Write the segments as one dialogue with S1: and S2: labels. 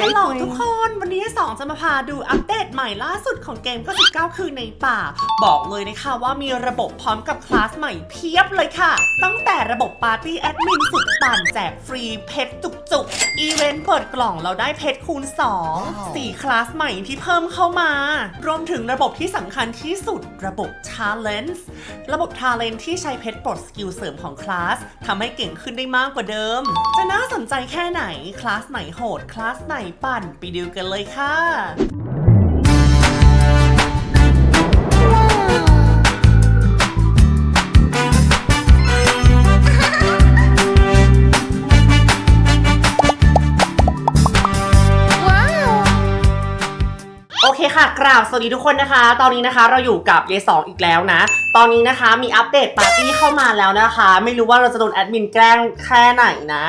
S1: ฮัลโหลทุกคนวันนี้สองจะมาพาดูอัปเดตใหม่ล่าสุดของเกม99คืนในป่า บอกเลยนะคะว่ามีระบบพร้อมกับคลาสใหม่เพียบเลยค่ะ ตั้งแต่ระบบปาร์ตี้แอดมินสุดปั่นแจกฟรีเพชรจุกๆ อีเวนต์เปิดกล่องเราได้เพชรคูณ 2 4 คลาสใหม่ที่เพิ่มเข้ามา รวมถึงระบบที่สำคัญที่สุดระบบ Challenge ระบบ Talent ที่ใช้เพชรปลดสกิลเสริมของคลาสทำให้เก่งขึ้นได้มากกว่าเดิม จะน่าสนใจแค่ไหนคลาสไหนโหดคลาสไหนปั่นไปดูกันเลยค่ะ กราบสวัสดีทุกคนนะคะ ตอนนี้นะคะเราอยู่กับยายสองอีกแล้วนะ ตอนนี้นะคะมีอัปเดตปาร์ตี้เข้ามาแล้วนะคะ ไม่รู้ว่าเราจะโดนแอดมินแกล้งแค่ไหนนะ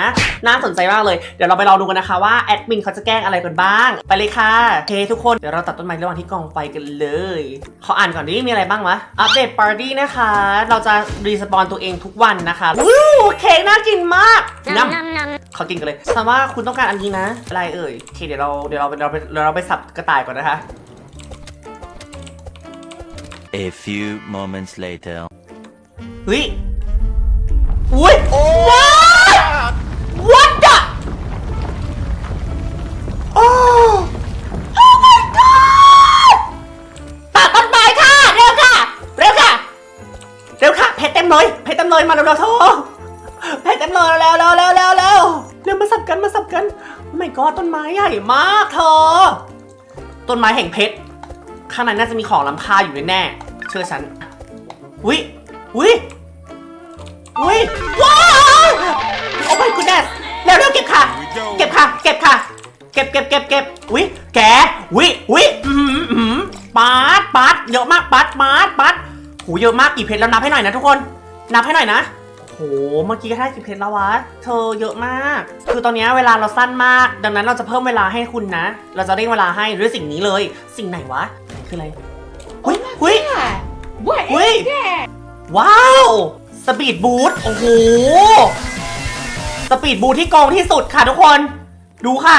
S1: น่าสนใจมากเลย เดี๋ยวเราไปลองดูกันนะคะว่าแอดมินเขาจะแกล้งอะไรกันบ้าง ไปเลยค่ะโอเคทุกคน เดี๋ยวเราตัดต้นไม้ระหว่างที่กองไฟกันเลย ขออ่านก่อนดิมีอะไรบ้างวะ อัปเดตปาร์ตี้นะคะ เราจะรีสปอนตัวเองทุกวันนะคะวู้เค้กน่ากินมากน้ำขอกินกันเลยแสดงว่าคุณต้องการอันนี้นะ อะไรเอ่ยโอเคเดี๋ยวเราเดี๋ยวเราเดี๋ยวเราไปเดี๋ยวเราไปสับกระต่ายก่อนนะคะ
S2: A few moments later.
S1: เฮ้ยอุ้ย what what the โอ้ oh my god ตัดต้นไม้ค่ะ เร็วค่ะ เร็วค่ะ เร็วค่ะ เพชรเต็มเลยเพชรเต็มเลยมาเร็วๆเธอเพชรเต็มเลยเร็วเร็วเร็วเร็วเร็วเร็วมาสับกันมาสับกันไม่ก็ต้นไม้ใหญ่มากเธอ ต้นไม้แห่งเพชร ข้างในน่าจะมีของล้ำค่าอยู่แน่ๆ ชื่อฉันวิวิวิว้าวโอ้ my goodness เร็วเร็วเก็บค่ะ เก็บค่ะ เก็บค่ะ เก็บเก็บเก็บเก็บวิแกวิวิอืมอืมปาดปาดเยอะมากปาดปาดปาดหูเยอะมากกี่เพชรแล้วนับให้หน่อยนะทุกคน นับให้หน่อยนะโห เมื่อกี้ก็ได้กี่เพชรแล้ววะ เธอเยอะมาก คือตอนนี้เวลาเราสั้นมาก ดังนั้นเราจะเพิ่มเวลาให้คุณนะ เราจะเร่งเวลาให้ด้วยสิ่งนี้เลย สิ่งไหนวะ คืออะไร เฮ้ยเฮ้ย
S3: What
S1: Wait.
S3: is that?
S1: ว้าว สปีดบูทโอ้โห สปีดบูทที่โกงที่สุดค่ะทุกคน ดูค่ะ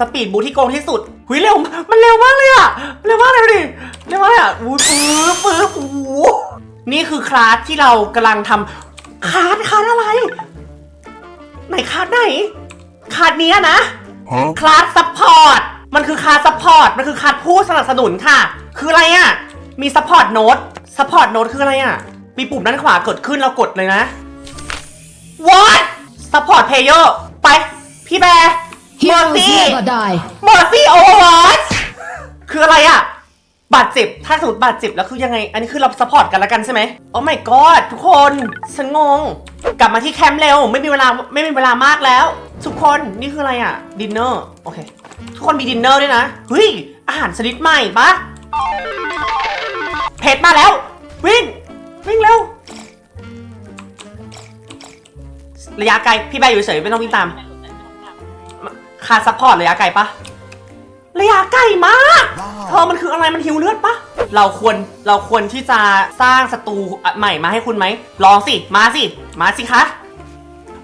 S1: สปีดบูทที่โกงที่สุดหุยเร็ว มันเร็วมากเลยอะเร็วมากเลยดิ เร็วมากเลยอะอุ้ยปื๊บปื๊บโอ้โหนี่คือคลาสที่เรากำลังทำคลาสคลาสอะไร ไหนคลาสไหน คลาสเนี้ยนะ คลาสซัพพอร์ต มันคือคลาสซัพพอร์ต มันคือคลาสผู้สนับสนุนค่ะ คืออะไรอะ่ะ มีซัพพอร์ตโน้ตซัพพอร์ตโน้ตคืออะไรอะ่ะ มีปุ่มด้านขวาเกิดขึ้นเรากดเลยนะ what ซัพพอร์ตเพลเยอร์ไป พี่แบร์มอ
S4: Heroes
S1: ร์ซี่
S4: never die.
S1: มอร์ซี่โอเวอร์วอชคืออะไรอะ่ะ บาดเจ็บ ถ้าสมมติบาดเจ็บแล้วคือยังไง อันนี้คือเราซัพพอร์ตกันแล้วกันใช่ไหมโอ้ my god ทุกคน ฉันงง กลับมาที่แคมป์เร็ว ไม่มีเวลา ไม่มีเวลามากแล้ว ทุกคน นี่คืออะไรอะดินเนอร์ โอเค ทุกคนมีดินเนอร์ด้วยนะ เฮ้ย อาหารชนิดใหม่ปะเพชรมาแล้ว วิ่ง วิ่งเร็ว ระยะไกล พี่ใบอยู่เฉยไม่ต้องวิ่งตามคาซัพพอร์ตระยะไกลปะระยะไกลมากเธอมันคืออะไรมันหิวเลือดปะเราควรเราควรที่จะสร้างศัตรูใหม่มาให้คุณไหมลองสิ มาสิ มาสิคะ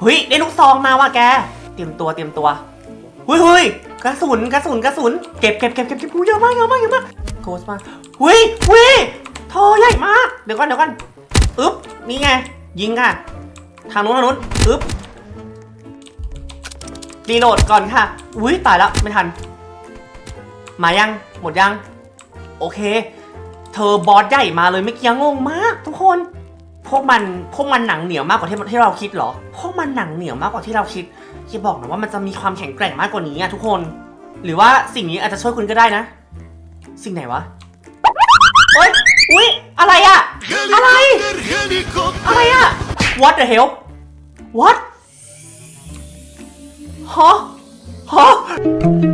S1: เฮ้ยได้ลูกซองมาว่ะแก เตรียมตัวเตรียมตัวเฮ้ยเฮ้ย ระสุนกระสุนกระสุนเก็บเก็บเก็บเก็บเก็บเยอะมากเยอะมากเยอะมากโกสมาเฮ้ยเฮ้ยทอใหญ่มากเดี๋ยวก่อนเดี๋ยวก่อนอึ๊บนี่ไงยิงค่ะ ทางนู้นทางนู้นอึ๊บรีโหลดก่อนค่ะอุ้ยตายแล้วไม่ทัน มายังหมดยัง โอเค เธอบอสใหญ่มาเลยเมื่อกี้งงมาก ทุกคน พวกมันพวกมันหนังเหนียวมากกว่าที่ที่เราคิดเหรอ พวกมันหนังเหนียวมากกว่าที่เราคิด จะบอกนะว่ามันจะมีความแข็งแกร่งมากกว่านี้อะทุกคน หรือว่าสิ่งนี้อาจจะช่วยคุณก็ได้นะ สิ่งไหนวะโอ๊ยอุ๊ย อะไรอะอะไร อะไรอะ What the hell What ฮะฮะ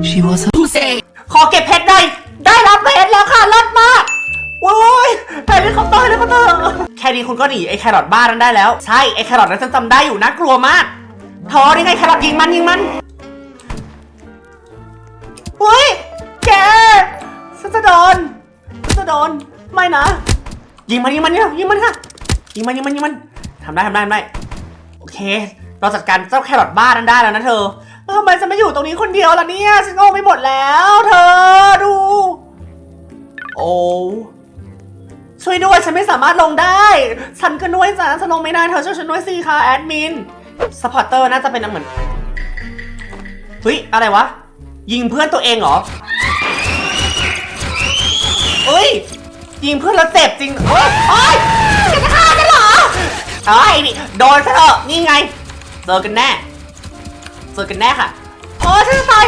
S4: She was a pussy.
S1: ขอเก็บเพชรได้ได้รับเพชรแล้วค่ะรอดมากโอ้ยเฮลิคอปเตอร์เฮลิคอปเตอร์แค่นี้คุณก็หนีไอ้แครอทบ้านั้นได้แล้ว ใช่ ไอ้แครอทนั้นฉันจำได้อยู่น่ากลัวมาก ทอนี่ไงแครอทยิงมันยิงมันเฮ้ยแกฉันจะโดนฉันจะโดนไม่นะ ยิงมันยิงมันเนี่ยยิงมันค่ะยิงมันยิงมันยิงมันทำได้ทำได้ทำได้โอเค เราจัดการเจ้าแครอทบ้านั้นได้แล้วนะเธอทำไมฉันไม่อยู่ตรงนี้คนเดียวล่ะเนี่ยฉันโง่ไปหมดแล้ว เธอดู โอ้ช่วยด้วยฉันไม่สามารถลงได้ ฉันก็ด้วยจ้ะฉันลงไม่ได้เธอช่วยฉันด้วยสิค่ะแอดมิน สปอร์เตอร์น่าจะเป็นเหมือนเฮ้ย อะไรวะ ยิงเพื่อนตัวเองเหรอเอ้ย ยิงเพื่อนแล้วเจ็บจริงโอ๊ยโอ๊ยจะฆ่าฉันเหรอเอ้นี่โดนซะเถอะนี่ไง เจอกันแน่ เจอกันแน่ค่ะ โอ้ยฉันจะตาย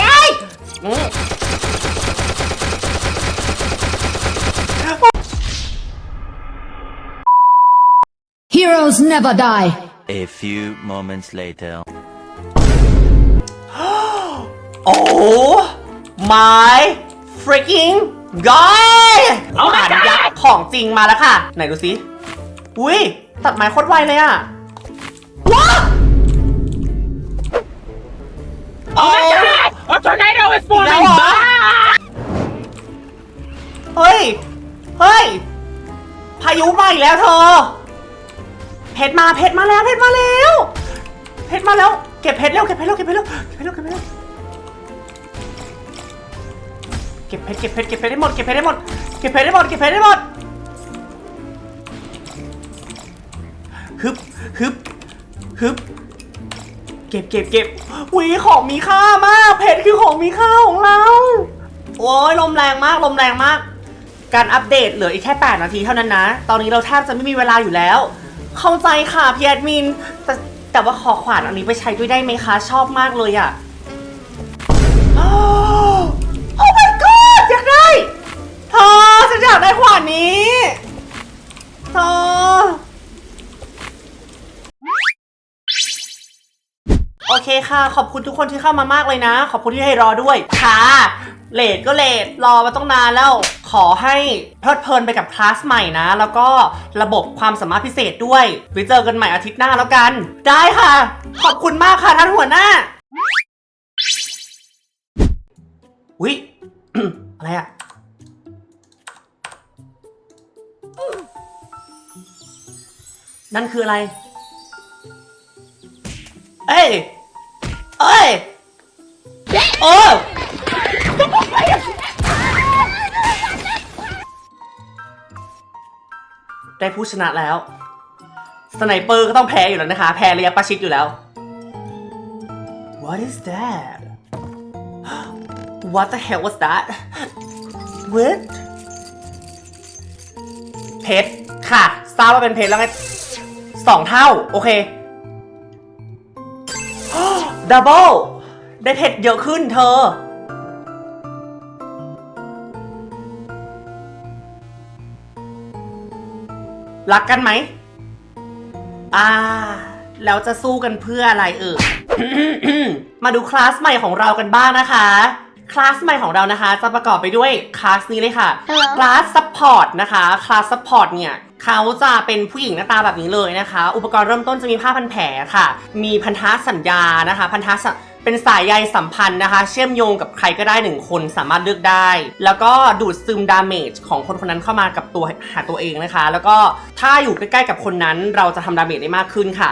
S1: ยัย
S3: Heroes never die.
S2: A few moments later.
S1: โอ้ my freaking god เอาหานยักษ์ของจริงมาแล้วค่ะ ไหนดูสิ อุ้ยตัดไม้โคตรไวเลยอะว้า
S5: Oh my god! A tornado is forming!
S1: แล้วเหรอ เฮ้ย เฮ้ย พายุมาอีกแล้วเธอ เพชรมาเพชรมาแล้วเพชรมาแล้วเพชรมาแล้วเก็บเพชรเร็วเก็บเพชรเร็วเก็บเพชรเร็วเก็บเพชรเร็วเก็บเพชรเร็วเก็บเพชรเก็บเพชรเก็บเพชรได้หมดเก็บเพชรได้หมดเก็บเพชรได้หมดเก็บเพชรได้หมดฮึบฮึบฮึบเก็บเก็บเก็บวีของมีค่ามากเพชรคือของมีค่าของเราโอ้ยลมแรงมากลมแรงมาก การอัปเดตเหลืออีกแค่ 8 นาทีเท่านั้นนะ ตอนนี้เราแทบจะไม่มีเวลาอยู่แล้ว เข้าใจค่ะพี่แอดมิน แต่แต่ว่าขอขวานอันนี้ไปใช้ด้วยได้ไหมคะ ชอบมากเลยอะโอ้ my god อยากได้เธอฉันอยากได้ขวานนี้เธอโอเคค่ะ ขอบคุณทุกคนที่เข้ามามากเลยนะ ขอบคุณที่ให้รอด้วย ค่ะเลทก็เลทรอมาต้องนานแล้ว ขอให้เพลิดเพลินไปกับคลาสใหม่นะ แล้วก็ระบบความสามารถพิเศษด้วยไว้เจอกันใหม่อาทิตย์หน้าแล้วกัน ได้ค่ะ ขอบคุณมากค่ะท่านหัวหน้าอุ๊ยอะไรอะนั่นคืออะไร เอ้ย เอ้ย โอ้ ได้ผู้ชนะแล้ว สไนเปอร์ก็ต้องแพ้อยู่แล้วนะคะ แพ้ระยะประชิดอยู่แล้ว What is that What the hell was that What เพชรค่ะทราบว่าเป็นเพชรแล้วไงสองเท่า โอเคดับเบิลได้เพชรเยอะขึ้นเธอ รักกันไหม อ่า แล้วจะสู้กันเพื่ออะไรเออมาดูคลาสใหม่ของเรากันบ้างนะคะ คลาสใหม่ของเรานะคะ จะประกอบไปด้วยคลาสนี้เลยค่ะ คลาสซัพพอร์ตนะคะ คลาสซัพพอร์ตเนี่ยเขาจะเป็นผู้หญิงหน้าตาแบบนี้เลยนะคะ อุปกรณ์เริ่มต้นจะมีผ้าพันแผลค่ะ มีพันธสัญญานะคะ พันธส เป็นสายใยสัมพันธ์นะคะ เชื่อมโยงกับใครก็ได้หนึ่งคนสามารถเลือกได้ แล้วก็ดูดซึมดาเมจของคนคนนั้นเข้ามากับตัวหาตัวเองนะคะ แล้วก็ถ้าอยู่ใกล้ๆกับคนนั้นเราจะทำดาเมจได้มากขึ้นค่ะ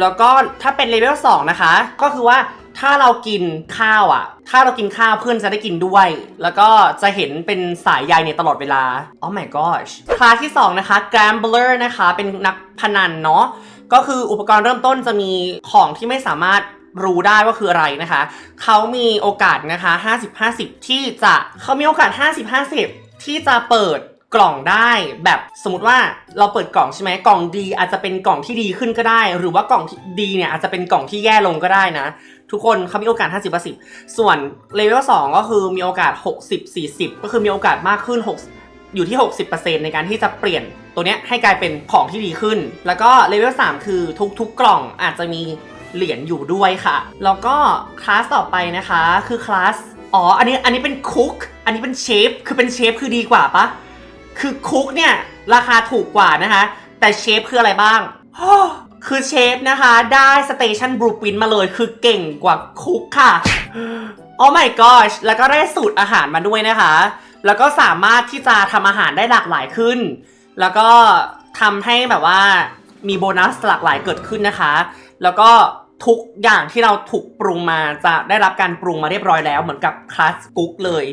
S1: แล้วก็ถ้าเป็นเลเวล2นะคะ ก็คือว่าถ้าเรากินข้าวอะ ถ้าเรากินข้าวเพื่อนจะได้กินด้วย แล้วก็จะเห็นเป็นสายใยเนี่ยตลอดเวลา Oh my gosh คลาสที่ 2 นะคะ Gambler นะคะ เป็นนักพนันเนาะ ก็คืออุปกรณ์เริ่มต้นจะมีของที่ไม่สามารถ รู้ได้ว่าคืออะไรนะคะ เขามีโอกาสนะคะ 50-50 ที่จะเขามีโอกาส 50-50 ที่จะเปิดกล่องได้แบบสมมติว่าเราเปิดกล่องใช่ไหมกล่องดีอาจจะเป็นกล่องที่ดีขึ้นก็ได้ หรือว่ากล่องที่ดีเนี่ยอาจจะเป็นกล่องที่แย่ลงก็ได้นะ ทุกคนเขามีโอกาส 50-50ส่วนเลเวล2ก็คือมีโอกาส 60-40 ก็คือมีโอกาสมากขึ้น 6 อยู่ที่ 60%ในการที่จะเปลี่ยนตัวเนี้ยให้กลายเป็นของที่ดีขึ้น แล้วก็เลเวล3คือทุกๆกล่องอาจจะมี เหรียญอยู่ด้วยค่ะ แล้วก็คลาสต่อไปนะคะคือคลาสอ๋ออันนี้อันนี้เป็นคุกอันนี้เป็นเชฟคือเป็นเชฟคือดีกว่าปะคือคุกเนี่ยราคาถูกกว่านะคะ แต่เชฟคืออะไรบ้างคือเชฟนะคะ ได้สเตชันบลูปินมาเลยคือเก่งกว่าคุกค่ะโอ้ my gosh แล้วก็ได้สูตรอาหารมาด้วยนะคะ แล้วก็สามารถที่จะทำอาหารได้หลากหลายขึ้น แล้วก็ทำให้แบบว่ามีโบนัสหลากหลายเกิดขึ้นนะคะ แล้วก็ทุกอย่างที่เราถูกปรุงมาจะได้รับการปรุงมาเรียบร้อยแล้วเหมือนกับคลาสกุ๊กเลย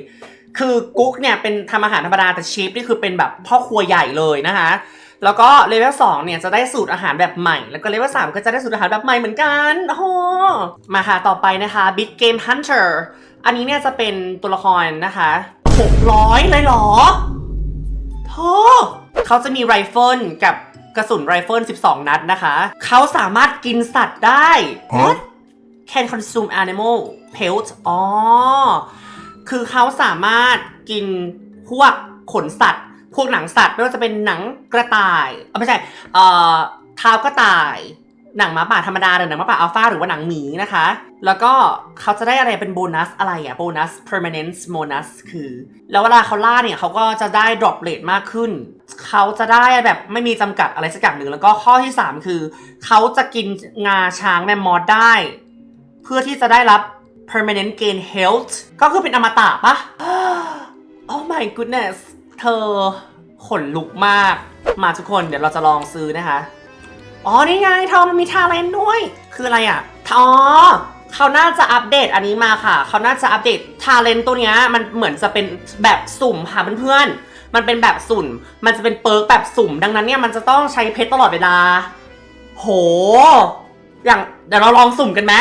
S1: คือกุ๊กเนี่ยเป็นทำอาหารธรรมดาแต่เชฟนี่คือเป็นแบบพ่อครัวใหญ่เลยนะคะแล้วก็เลเวล2เนี่ยจะได้สูตรอาหารแบบใหม่ แล้วก็เลเวล3ก็จะได้สูตรอาหารแบบใหม่เหมือนกันโอ้มาค่ะต่อไปนะคะ Big Game Hunter อันนี้เนี่ยจะเป็นตัวละครนะคะ600 เลยเหรอเธอเขาจะมีไรเฟิลกับ กระสุนไรเฟิล 12 นัดนะคะ เขาสามารถกินสัตว์ได้ What? can consume animal pelt อ๋อ คือเขาสามารถกินพวกขนสัตว์ พวกหนังสัตว์ ไม่ว่าจะเป็นหนังกระต่ายเอ้าไม่ใช่ เอ่อเท้ากระต่าย หนังหมาป่าธรรมดาหรือหนังหมาป่าอัลฟาหรือว่าหนังหมีนะคะ แล้วก็เขาจะได้อะไรเป็นโบนัสอะไรอะโบนัส permanent bonus คือ แล้วเวลาเขาล่าเนี่ยเขาก็จะได้ drop rate มากขึ้น เขาจะได้แบบไม่มีจำกัดอะไรสักอย่างหนึ่ง แล้วก็ข้อที่ 3 คือ เขาจะกินงาช้างแมมมอสได้ เพื่อที่จะได้รับ permanent gain health ก็คือเป็นอมตะปะ oh my goodness เธอขนลุกมาก มาทุกคนเดี๋ยวเราจะลองซื้อนะคะ อ๋อนี่ไงเธอมันมีทาเลนด้วย คืออะไรอะอ๋อเขาน่าจะอัปเดตอันนี้มาค่ะ เขาน่าจะอัปเดตทาเลนตัวเนี้ยมันเหมือนจะเป็นแบบสุ่มค่ะเพื่อนๆ มันเป็นแบบสุ่ม มันจะเป็นเปิร์กแบบสุ่ม ดังนั้นเนี่ยมันจะต้องใช้เพชรตลอดเวลา โห อย่างเดี๋ยวเราลองสุ่มกันไหม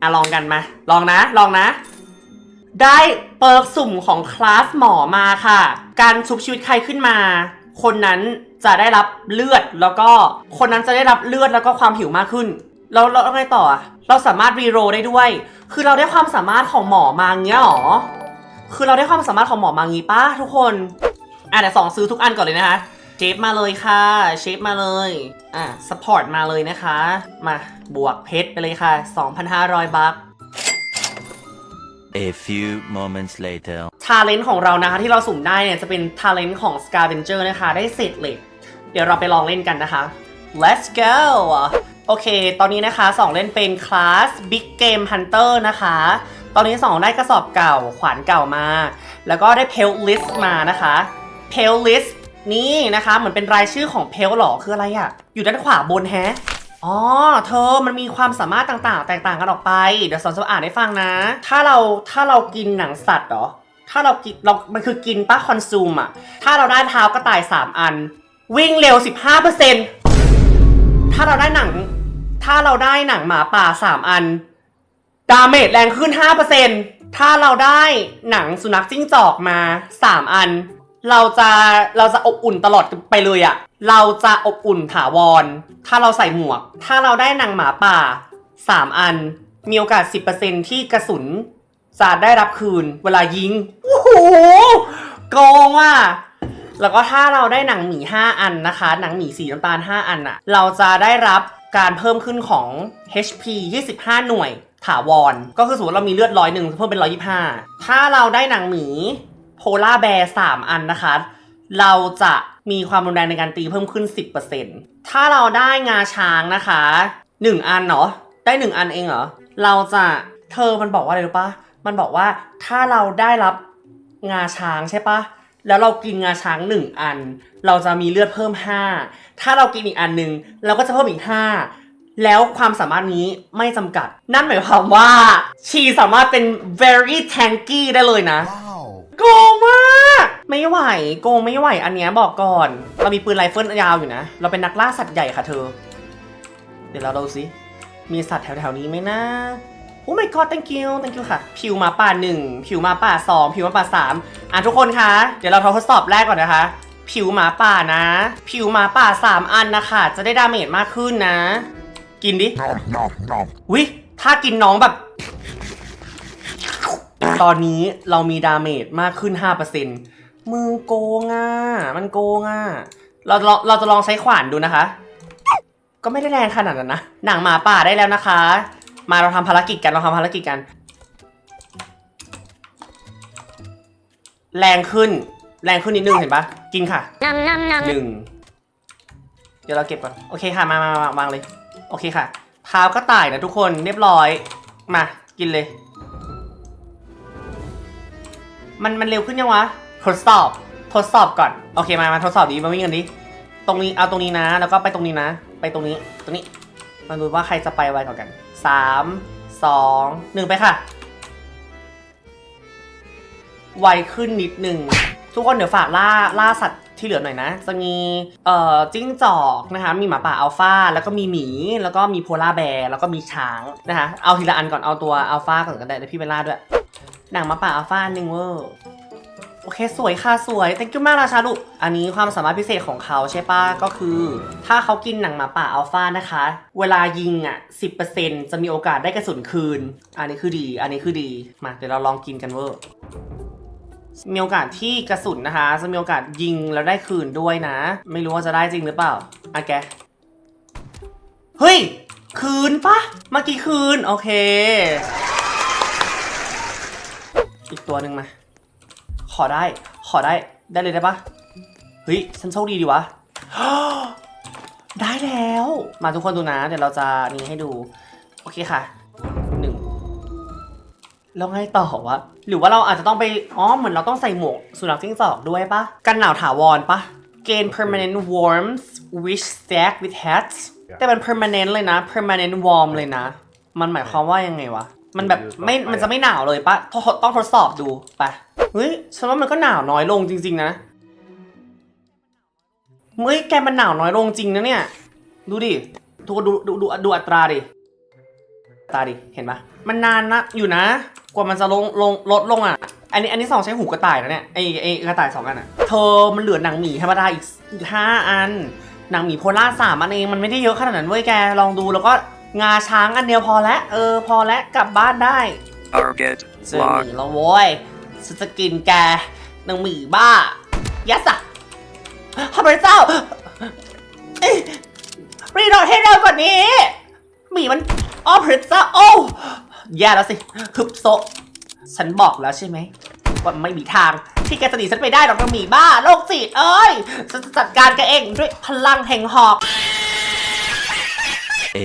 S1: อะลองกันมา ลองนะ ลองนะ ได้เปิร์กสุ่มของคลาสหมอมาค่ะ การชุบชีวิตใครขึ้นมา คนนั้น จะได้รับเลือดแล้วก็คนนั้นจะได้รับเลือดแล้วก็ความหิวมากขึ้น แล้วเราไงต่ออะเราสามารถรีโรได้ด้วย คือเราได้ความสามารถของหมอมาเงี้ยหรอ คือเราได้ความสามารถของหมอมางี้ป้าทุกคน อะเดี๋ยวสองซื้อทุกอันก่อนเลยนะคะ เชฟมาเลยค่ะ เชฟมาเลย อะสปอร์ตมาเลยนะคะ มาบวกเพชรไปเลยค่ะ 2,500 บัค
S2: A few moments later.
S1: ทาเลนต์ของเรานะคะที่เราสุ่มได้เนี่ย จะเป็นทาเลนต์ของ Scavenger นะคะ ได้เศษเหล็ก เดี๋ยวเราไปลองเล่นกันนะคะ let's go โอเค ตอนนี้นะคะ 2 เล่นเป็นคลาส Big Game Hunter นะคะ ตอนนี้ 2 ได้กระสอบเก่า ขวานเก่ามา แล้วก็ได้ Pale List มานะคะ Pale List นี่นะคะ เหมือนเป็นรายชื่อของ Pale หรอ คืออะไรอะอยู่ด้านขวาบนแฮะ อ๋อ เธอมันมีความสามารถต่างๆ แตกต่างกันออกไป เดี๋ยวสอนจะอ่านให้ฟังนะ ถ้าเราถ้าเรากินหนังสัตว์เหรอ ถ้าเรากินเรา มันคือกินป้าคอนซูมอะถ้าเราได้เท้ากระต่าย 3 อัน วิ่งเร็ว 15%ถ้าเราได้หนัง ถ้าเราได้หนังหมาป่า 3 อัน ดาเมจแรงขึ้น 5%ถ้าเราได้หนังสุนัขจิ้งจอกมา 3 อัน เราจะเราจะอบอุ่นตลอดไปเลยอะเราจะอบอุ่นถาวร ถ้าเราใส่หมวก ถ้าเราได้หนังหมาป่า 3 อัน มีโอกาส 10%ที่กระสุนจะได้รับคืนเวลายิง โอ้โหโกงว่ะแล้วก็ถ้าเราได้หนังหมี 5 อันนะคะ หนังหมีสีน้ำตาล 5 อันอะเราจะได้รับการเพิ่มขึ้นของ HP 25 หน่วยถาวร ก็คือสมมติเรามีเลือดร้อยหนึ่งเพิ่มเป็น125ถ้าเราได้หนังหมี โพล่าแบร์3อันนะคะ เราจะมีความรุนแรงในการตีเพิ่มขึ้น 10%ถ้าเราได้งาช้างนะคะ 1 อันเนาะได้ 1 อันเองเหรอ เราจะเธอมันบอกว่าอะไรรู้ปะมันบอกว่าถ้าเราได้รับงาช้างใช่ปะแล้วเรากินงาช้างหนึ่งอัน เราจะมีเลือดเพิ่ม5ถ้าเรากินอีกอันหนึ่งเราก็จะเพิ่มอีก5แล้วความสามารถนี้ไม่จำกัด นั่นหมายความว่า ชีสามารถเป็น very tanky ได้เลยนะ โกงมาก ไม่ไหว โกงไม่ไหว อันเนี้ยบอกก่อน เรามีปืนไรเฟิลยาวอยู่นะ เราเป็นนักล่าสัตว์ใหญ่ค่ะเธอ เดี๋ยวเราดูสิ มีสัตว์แถวๆนี้ไหมนะ โอ้ my god thank you thank you ค่ะ ผิวหมาป่าหนึ่ง ผิวหมาป่าสอง ผิวหมาป่าสามอะทุกคนคะ เดี๋ยวเราทดสอบแรกก่อนนะคะ ผิวหมาป่านะ ผิวหมาป่าสามอันนะคะ จะได้ดาเมจมากขึ้นนะ กินดิวิถ้ากินน้องแบบ ตอนนี้เรามีดาเมจมากขึ้น 5%มึงโกงอะ มันโกงอะ เราเราเราจะลองใช้ขวานดูนะคะ ก็ไม่ได้แรงขนาดนั้นนะ หนังหมาป่าได้แล้วนะคะ มาเราทำภารกิจกัน เราทำภารกิจกัน แรงขึ้น แรงขึ้นนิดนึงเห็นปะกินค่ะหนึ่งเดี๋ยวเราเก็บก่อน โอเคค่ะ มามามาวางเลย โอเคค่ะเท้าก็ต่ายนะทุกคน เรียบร้อย มา กินเลย มันมันเร็วขึ้นยังวะ ทดสอบ ทดสอบก่อน โอเคมา มาทดสอบดีมาวิ่งกันดิ ตรงนี้ เอาตรงนี้นะ แล้วก็ไปตรงนี้นะ ไปตรงนี้ ตรงนี้ มาดูว่าใครจะไปไวกว่ากันสามสองหนึ่งไปค่ะ ไวขึ้นนิดหนึ่ง ทุกคนเดี๋ยวฝากล่า ล่าสัตว์ที่เหลือหน่อยนะ จะมีเอ่อจิ้งจอกนะคะ มีหมาป่าอัลฟาแล้วก็มีหมี แล้วก็มีโพลาร์แบร์ แล้วก็มีช้างนะคะ เอาทีละอันก่อน เอาตัวอัลฟาก่อนก็ได้เดี๋ยวพี่เบลล่าด้วย หนังมาป่าอัลฟานหนึ่งเวอร์โอเคสวยค่ะสวย thank you มากราชาลูกอันนี้ความสามารถพิเศษของเขาใช่ปะก็คือ ถ้าเขากินหนังหมาป่าอัลฟานะคะ เวลายิงอะ 10%จะมีโอกาสได้กระสุนคืน อันนี้คือดี อันนี้คือดี มาเดี๋ยวเราลองกินกันเวอร์มีโอกาสที่กระสุนนะคะ จะมีโอกาสยิงแล้วได้คืนด้วยนะ ไม่รู้ว่าจะได้จริงหรือเปล่าอะแกเฮ้ย คืนปะเมื่อกี้คืน โอเค อีกตัวหนึ่งมา ขอได้ ขอได้ ได้เลยได้ปะเฮ้ย ฉันโชคดีดีวะ ได้แล้ว มาทุกคนดูนะ เดี๋ยวเราจะนี่ให้ดู โอเคค่ะหนึ่งแล้วไงต่อวะ หรือว่าเราอาจจะต้องไป อ๋อ เหมือนเราต้องใส่หมวกสุนัขจิ้งจอกด้วยปะ กันหนาวถาวรปะ gain permanent warmth which stack with hats แต่มัน permanent เลยนะ permanent warm เลยนะ มันหมายความว่ายังไงวะ มันแบบไม่ มันจะไม่หนาวเลยปะทดต้องทดสอบดูไปะเฮ้ยฉันว่ามันก็หนาวน้อยลงจริง ๆ นะเฮ้ยแกมันหนาวน้อยลงจริงนะเนี่ย ดูดิดูดูดูดูดูอัตราดิตาดิ เห็นปะมันนานนะอยู่นะ กว่ามันจะลงลงลดลงอะ อันนี้อันนี้สองใช้หูกระต่ายนะเนี่ยไอไอกระต่ายสองอันอะ เธอมันเหลือหนังหมีธรรมดาอีกอีกห้าอัน หนังหมีโพล่าสามอันเองมันไม่ได้เยอะขนาดนั้นเว้ยแกลองดูแล้วก็ งาช้างอันเดียวพอแล้วเออพอแล้วกลับบ้านได้
S6: Target
S1: เจอหมี
S6: locked.
S1: แล้วโว้ยฉันจะกินแกนางหมีบ้า ยัสอะพระเจ้าเอ้ยรีโหลดให้เร็วกว่านี้ หมีมันอ้อพระเจ้าโอ้แย่แล้วสิฮึบโซะฉันบอกแล้วใช่ไหมว่าไม่มีทางที่แกจะหนีฉันไปได้หรอกนางหมีบ้าโรคจิตเอ้ยฉันจะจัดการแกเองด้วยพลังแห่งหอก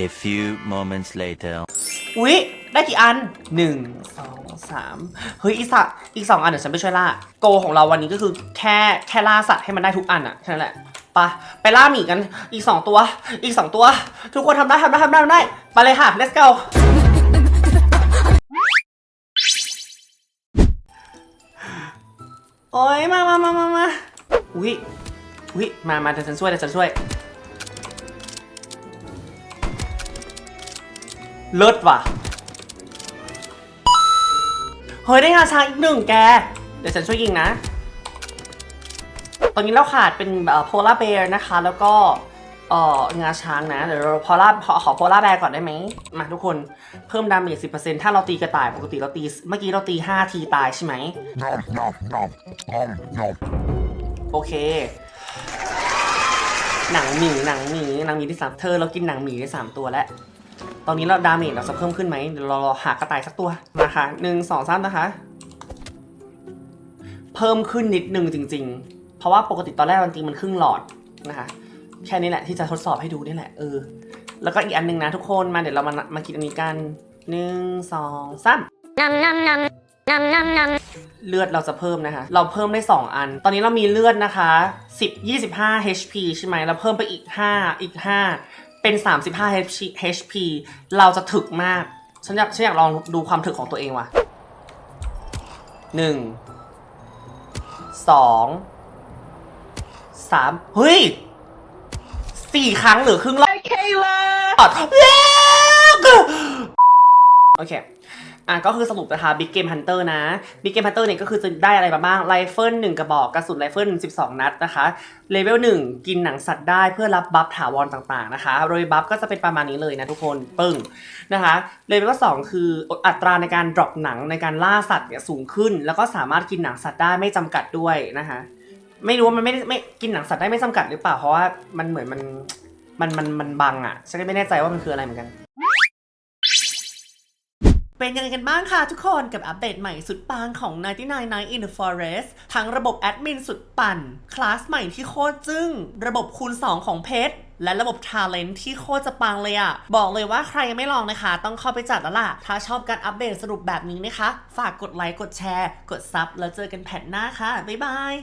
S2: A few moments later.
S1: อุ๊ย ได้กี่อันหนึ่งสองสามเฮ้ย อีกสัตว์อีกสองอันเดี๋ยวฉันไปช่วยล่า โกของเราวันนี้ก็คือแค่แค่ล่าสัตว์ให้มันได้ทุกอันอะแค่นั้นแหละปะไปล่าหมีกันอีกสองตัว อีกสองตัว ทุกคนทำได้ทำได้ทำได้ทำได้ ไปเลยค่ะ let's go โอ้ยมามามามามาอุ๊ยอุ๊ยมามาเดี๋ยวฉันช่วยเดี๋ยวฉันช่วย เลิศว่ะ เฮ้ยได้งาช้างอีกหนึ่งแก เดี๋ยวฉันช่วยยิงนะ ตอนนี้เราขาดเป็นโพลาร์เบร์นะคะ แล้วก็เอ่องาช้างนะ เดี๋ยวเราพอล่าขอขอโพลาร์แบร์ก่อนได้ไหม มาทุกคนเพิ่มดาเมจ10%ถ้าเราตีกระต่ายปกติเราตี เมื่อกี้เราตี5ทีตายใช่ไหม
S7: nom nom nom nom nom
S1: โอเค หนังหมีหนังหมีหนังหมีที่สามเธอเรากินหนังหมีได้สามตัวแล้ว ตอนนี้เราดาเมจเราจะเพิ่มขึ้นไหมเดี๋ยวเราหากระต่ายสักตัวมาค่ะหนึ่งสองสามนะคะ เพิ่มขึ้นนิดนึงจริง ๆ เพราะว่าปกติตอนแรกมันตีมันครึ่งหลอดนะคะแค่นี้แหละที่จะทดสอบให้ดูนี่แหละเออแล้วก็อีกอันหนึงนะทุกคนมาเดี๋ยวเรามามากินอันนี้กันหนึ่งสองสามเลือดเราจะเพิ่มนะคะ เราเพิ่มได้ 2 อัน ตอนนี้เรามีเลือดนะคะ10 25 HP ใช่ไหมเราเพิ่มไปอีก 5 อีก 5 เป็น 35 HP HP เราจะถึกมาก ฉันอยากฉันอยากลองดูความถึกของตัวเองว่ะ1 2 3เฮ้ย4ครั้งหรือครึ่งรอบอดแล้วโอเค อะก็คือสรุปนะคะ Big Game Hunter นะ Big Game Hunter เนี่ยก็คือจะได้อะไรมาบ้างไรเฟิล1กระบอกกระสุนไรเฟิล12นัดนะคะเลเวล1กินหนังสัตว์ได้เพื่อรับบัฟถาวรต่างๆนะคะโดยบัฟก็จะเป็นประมาณนี้เลยนะทุกคนปึ้งนะคะเลเวล2คืออัตราในการดรอปหนังในการล่าสัตว์เนี่ยสูงขึ้น แล้วก็สามารถกินหนังสัตว์ได้ไม่จำกัดด้วยนะคะไม่รู้ว่ามันไม่ได้ไม่กินหนังสัตว์ได้ไม่จำกัดหรือเปล่าเพราะว่ามันเหมือนมันมันมันมันบังอะฉันก็ไม่แน่ใจว่ามันคืออะไรเหมือนกัน เป็นยังไงกันบ้างคะทุกคนกับอัปเดตใหม่สุดปังของ 99 Night in the Forest ทั้งระบบแอดมินสุดปั่น คลาสใหม่ที่โคตรจึ้ง ระบบคูณ 2 ของเพชรและระบบ Talent ที่โคตรจะปังเลยอะบอกเลยว่าใครยังไม่ลองนะคะ ต้องเข้าไปจัดแล้วล่ะ ถ้าชอบการอัปเดตสรุปแบบนี้นะคะ ฝากกดไลค์กดแชร์ กดซับแล้วเจอกันแผ่นหน้าค่ะบ๊ายบาย